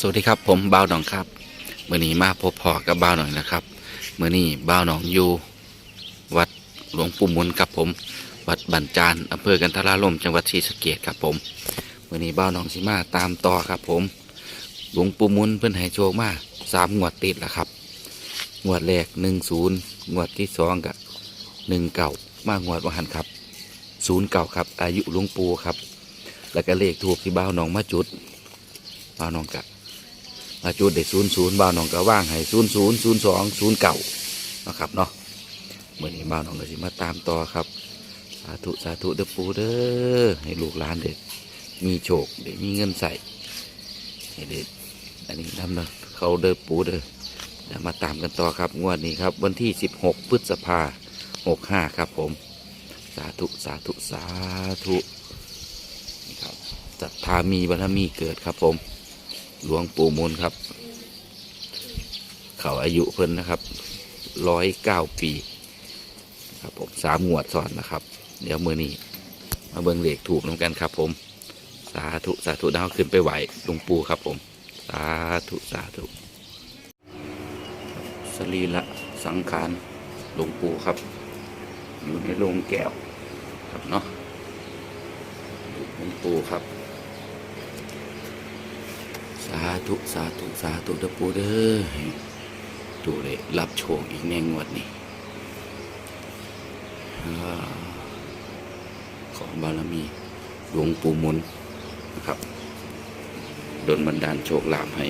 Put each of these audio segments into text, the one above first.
สวัสดีครับผมบ้าวหนองครับเมื่อนี้มาพบพอกับบ้าวหนองนะครับเมื่อนี้บ้าวหนองอยู่ วัดหลวงปู่มุนครับผม วัดบันจานอำเภอกันทราลมจังหวัดศรีสะเกษครับผมเมื่อนี้บ้าวหนองสิมาตามต่อครับผม หลวงปู่มุนเพิ่นให้โชคมาสามงวดติดแล้วครับงวดแรกหนึ่งศูนย์งวดที่สองกับหนึ่งเก่ามางวดวันหันครับศูนย์เก่าครับ อายุหลวงปู่ครับ แล้วก็เลขถูกที่บ้าวหนองมาจุดบ้าวหนองกะ มาจุดเด็กศูนย์ศูนย์บ้าวหนองก็ว่างให้ศูนย์ศูนย์ศูนย์สองศูนย์เก่านะครับเนาะเมื่อนี้บ้าวหนองก็สิมาตามต่อครับ สาธุสาธุเด้อปูเด้อให้ลูกหลานเด็กมีโชคเด็กมีเงินใส่ให้เด็กอันนี้ทำเนาะเขาเด้อปูเด้อเดี๋ยวมาตามกันต่อครับงวดนี้ครับ วันที่ 16 พฤษภา65ครับผม สาธุสาธุสาธุนี่ครับศรัทธามีบารมีเกิดครับผม หลวงปู่มูลครับ เขาอายุเพิ่นนะครับร้อยเก้าปี ครับผมสามงวดซ้อนนะครับ เดี๋ยวมือนี้มาเบิ่งเหลขถูกน้ำกันครับ ผม สาธุสาธุดาวขึ้นไปไหวหลวงปู่ครับผม สาธุสาธุสรีละสังขารหลวงปู่ครับ อยู่ในโรงแก้วครับเนาะหลวงปู่ครับ สาธุสาธุสาธุเด้อปูเด้อให้ดูเลยรับโชคอีกแน่งวดนี้อ่ขอบารมีหลวงปู่มุนนะครับดนบันดาลโชคลาภให้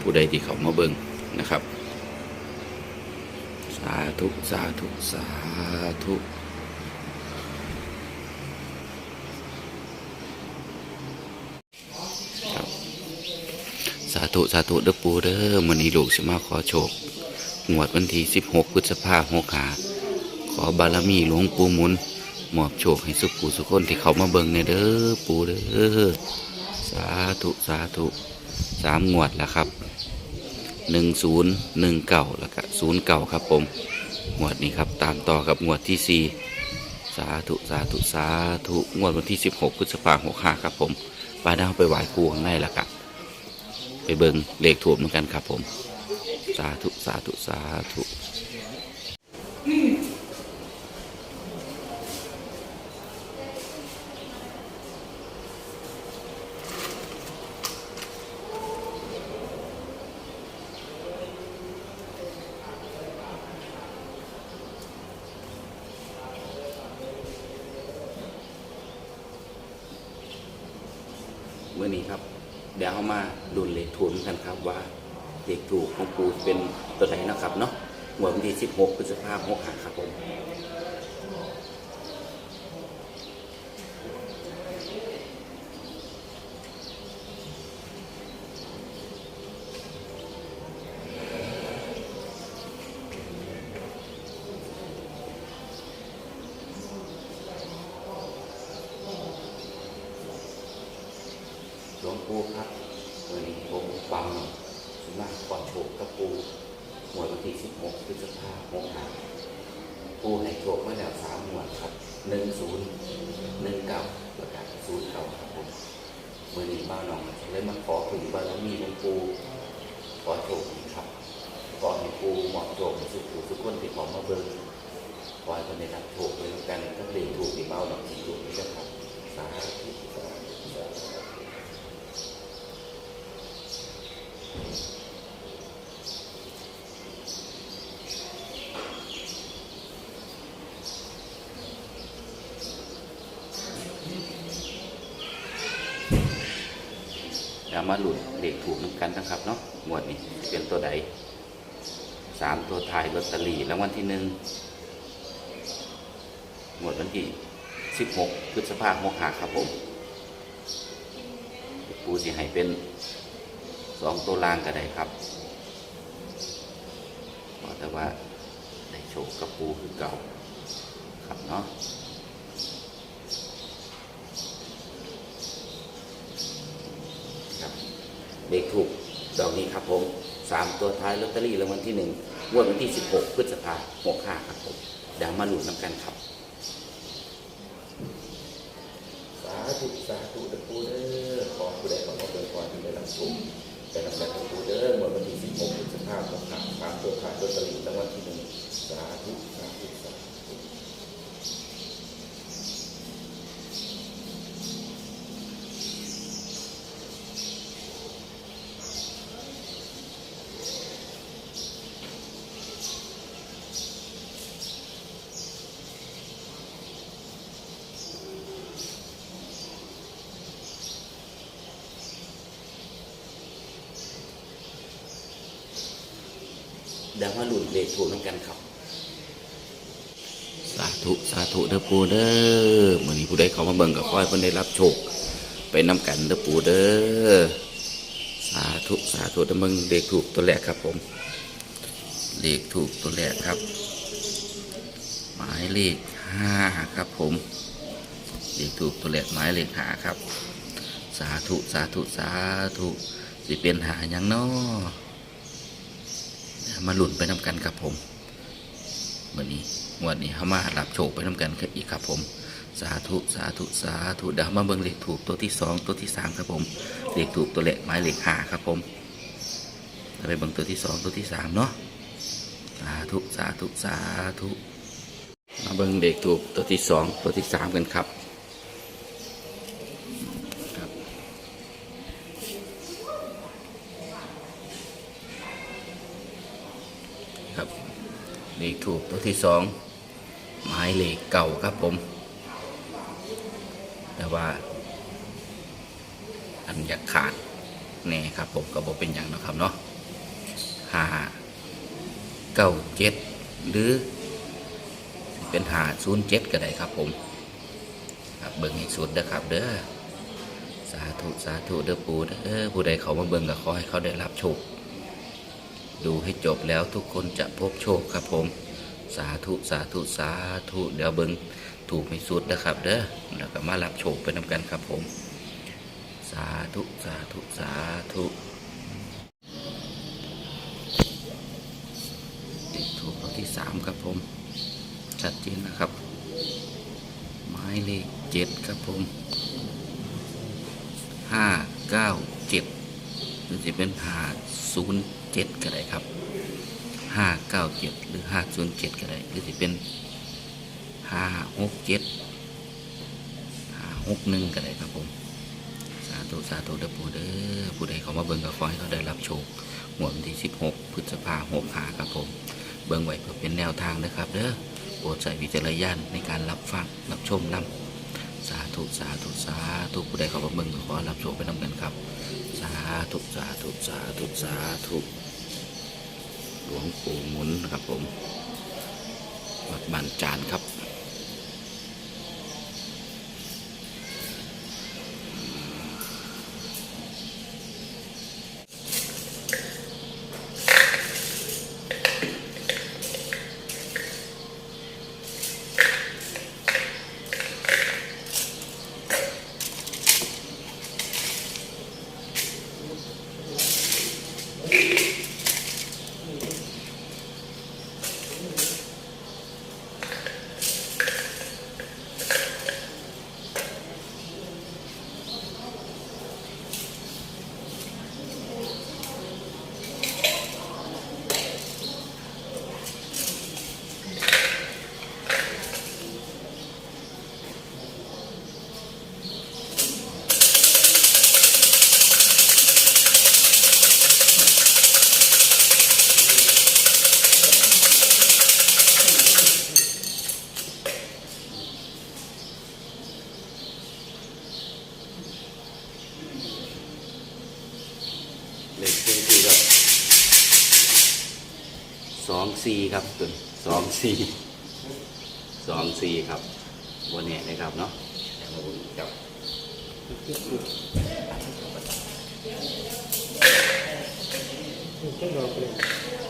ผู้ใดที่เขามาเบิ่งนะครับ สาธุ สาธุ สาธุาธุสาธุเด้อปูเด้อมันนี้ลูกสิมาขอโชคงวดวันที่16พฤษภาคมหาขอบารมีหลวงปู่หมุนมอบโชคให้สุขผู้สุขคนที่เขามาเบิ่งในเด้อปูเด้อสาธุสาธุสามงวดแล้วครับหนึ่งศูนย์หนึ่งเก่าแล้วก็ศูนย์เก่าครับผมงวดนี้ครับตามต่อกับงวดที่สี่สาธุสาธุสาธุงวดวันที่ 16พฤษภาคม65ครับผมไปดาวไปไหว้ครูข้างในแล้วครับ ไปเบิงเลขถูกเหมือนกันครับผม สาธุสาธุสาธุเมื่อนี้ครับ เดี๋ยวเอามา ดูเลขถูกกันครับว่าเลขถูกของปูเป็นตัวไหนนะครับเนาะหมวดวันที่ 16พฤษภาคม65ครับผมหลวงปู่ครับ วันนี้ผมฟังสมากก่อนถูกกับปูหมวดวันที่16พฤษภาคม65ปูให้โชคมาแล้วสามหมวดครับ10 19แล้วก็09ครับผมเมื่อนี้บ้านน้องเลยมาขอถึงบารมีหลวงปู่ขอโชคอีกครับขอให้ปูเหมาะโชคให้สุขผู้ทุกคนที่ขอมาเบิ่งขอให้คนได้รับโชคด้วยกันก็เรียนถูกที่เบ้าหนองที่ถูกนี่ครับสาธุ เดี๋ยวมาหลุดเด็กถูกนำกันนะครับเนาะหมวดนี้เป็นตัวใดสามตัวท้ายลอตเตอรี่รางวัลที่หนึ่งหมวดวันที่สิบหกพฤษภาคมหาครับผมปูสิให้เป็นสองตัวล่างก็ได้ครับบอกแต่ว่าได้โชคกับปูคือเก่าครับเนาะ ครับ เลขถูกดอกนี้ครับผมสามตัวท้ายลอตเตอรี่รางวัลที่หนึ่งงวดวันที่สิบหกพฤษภาหกห้าครับผมดี๋ยวมาหลุดน้ำกันครับ สาธุสาธุตะปูเด้อขอผู้ใดขอมาเป็นความที่ได้รับชมไปนำกันกับปูเด้อหมดวันที่16พฤษภาคมครับตามตัวขาดลอตเตอรี่รางวัลที่หนึ่งสาธุ ดี๋ยวมาหลุดเลขถูกน้ำกันครับสาธุสาธุเด้อปูเด้อมื่อนี้ผู้ใดเขามาเบิ่งกับค่อยเพิ่นได้รับโชคไปน้ำกันเด้อปูเด้อสาธุสาธุเด้อมึงเลขถูกตัวแรกครับผมเลขถูกตัวแรกครับ หมายเลขห้าครับผมเลขถูกตัวแรกหมายเลขหาครับ สาธุสาธุสาธุสิเป็นหาหยังน้อ มาหลุนไปนำกันครับผมเมื่อนี้วันนี้เขามารับโชคไปนำกันครับอีกครับผม สาธุสาธุสาธุเดี๋ยวมาเบิ่งเลขถูกตัวที่สองตัวที่สามครับผมเลขถูกตัวเลขหมายเลขห้าครับผมเราไปเบิ่งตัวที่สองตัวที่สามเนาะสาธุสาธุสาธุมาเบิ่งเลขถูกตัวที่สองตัวที่สามกันครับ เลขถูกตัวที่สองหมายเลขเก่าครับผม แต่ว่า อันอยากขาดแน่ครับผมก็บอกเป็นอย่างนะครับเนาะหาเก้าเจ็ดหรือ เป็นหาศูนย์เจ็ดก็ได้ครับผมครับเบิ่งให้สุดเด้อครับ เด้อสาธุสาธุเด้อปูเด้อผู้ใดเขามาเบิ่งก็ขอให้เขาได้รับโชค ดูให้จบแล้วทุกคนจะพบโชคครับผม สาธุสาธุสาธุเดี๋ยวเบิงถูกไม่สุดนะครับ เด้อแล้วก็มารับโชคไปนำกันครับผม สาธุสาธุสาธุถูกตัวที่สามครับผม ชัดเจนนะครับ หมายเลขเจ็ดครับผมห้าเก้าเจ็ดหรือจะเป็นหาศูนย์ เจ็ดก็ได้ครับห้าเก้าเจ็ดหรือห้าศูนย์เจ็ดก็ได้หรือจะเป็นห้าหกเจ็ดห้าหกหนึ่งก็ได้ครับผมสาธุสาธุเด้อปู่เด้อผู้ใดเขามาเบิ่งก็ขอให้เขาได้รับโชคหมวดวันที่สิบหกพฤษภาหกหาครับผม เบิ่งไว้เพื่อเป็นแนวทางนะครับเด้อโปรดใช้วิจารณญาณในการรับฟังรับชมนำสาธุสาธุสาธุผู้ใดเขามาเบิ่งก็ขอรับโชคไปนำกันครับ สาธุสาธุสาธุสาธุ หลวงปู่หมุนนะครับผมวัดบานจานครับ เลขสี่สี่ครับ สองสี่ครับตัวสองสี่สองสี่ครับวันนี้นะครับเนาะเดี๋ยวมาดูครับค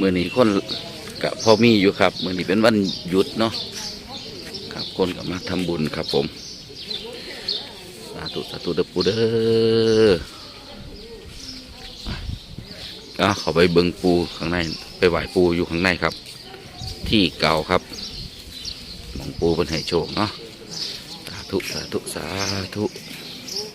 มื่อนี้คนกับพ่อมีอยู่ครับ มื่อนี้เป็นวันหยุดเนาะครับคนก็มาทำบุญครับผมสาธุสาธุเด้อปูเด้อก็ขาไปเบิงปูข้างใน ไปไหว้ปูอยู่ข้างในครับ ที่เก่าครับมองปูเป็นให้โชคเนาะสาธุสาธุสาธุ